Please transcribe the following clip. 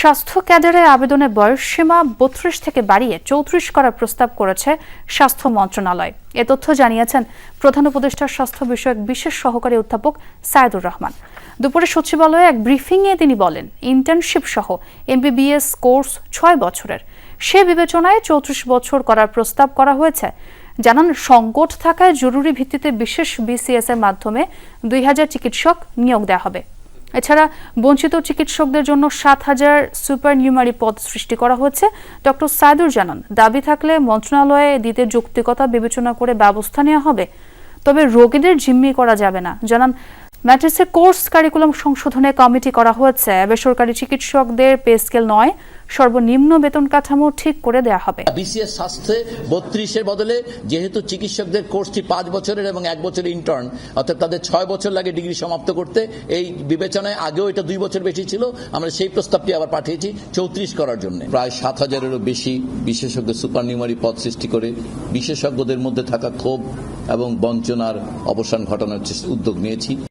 স্বাস্থ্য ক্যাডারে আবেদনের বয়স সীমা বত্রিশ থেকে বাড়িয়ে চৌত্রিশ করার প্রস্তাব করেছে স্বাস্থ্য মন্ত্রণালয়। এ তথ্য জানিয়েছেন প্রধান উপদেষ্টার স্বাস্থ্য বিষয়ক বিশেষ সহকারী অধ্যাপক সায়েদুর রহমান। দুপুরে সচিবালয়ে এক ব্রিফিংয়ে তিনি বলেন, ইন্টার্নশিপ সহ এমবিবিএস কোর্স ছয় বছরের। সে বিবেচনায় চৌত্রিশ বছর করার প্রস্তাব করা হয়েছে। জানান, সংকট থাকায় জরুরি ভিত্তিতে বিশেষ বিসিএস এর মাধ্যমে দুই হাজার চিকিৎসক নিয়োগ দেওয়া হবে। এছাড়া বঞ্চিত চিকিৎসকদের জন্য সাত হাজার সুপার নিউমারি পদ সৃষ্টি করা হয়েছে। ডক্টর সাইদুর জানান, দাবি থাকলে মন্ত্রণালয়ে দিতে যৌক্তিকতা বিবেচনা করে ব্যবস্থা নেওয়া হবে। তবে রোগীদের জিম্মি করা যাবে না। জানান ম্যাট্রিক্সের কোর্স কারিকুলাম সংশোধনে কমিটি করা হয়েছে। বেসরকারি চিকিৎসকদের পে স্কেল নয় সর্বনিম্ন বেতন কাঠামো ঠিক করে দেওয়া হবে। বিসিএস স্বাস্থ্যে বত্রিশের বদলে যেহেতু চিকিৎসকদের কোর্সটি পাঁচ বছরের এবং এক বছরের ইন্টার্ন অর্থাৎ তাদের ছয় বছর লাগে ডিগ্রি সমাপ্ত করতে এই বিবেচনায় আগেও এটা দুই বছর বেশি ছিল। আমরা সেই প্রস্তাবটি আবার পাঠিয়েছি চৌত্রিশ করার জন্য। প্রায় সাত হাজারেরও বেশি বিশেষজ্ঞ সুপার নিউমারি পদ সৃষ্টি করে বিশেষজ্ঞদের মধ্যে থাকা ক্ষোভ এবং বঞ্চনার অবসান ঘটানোর চেষ্টা- উদ্যোগ নিয়েছি।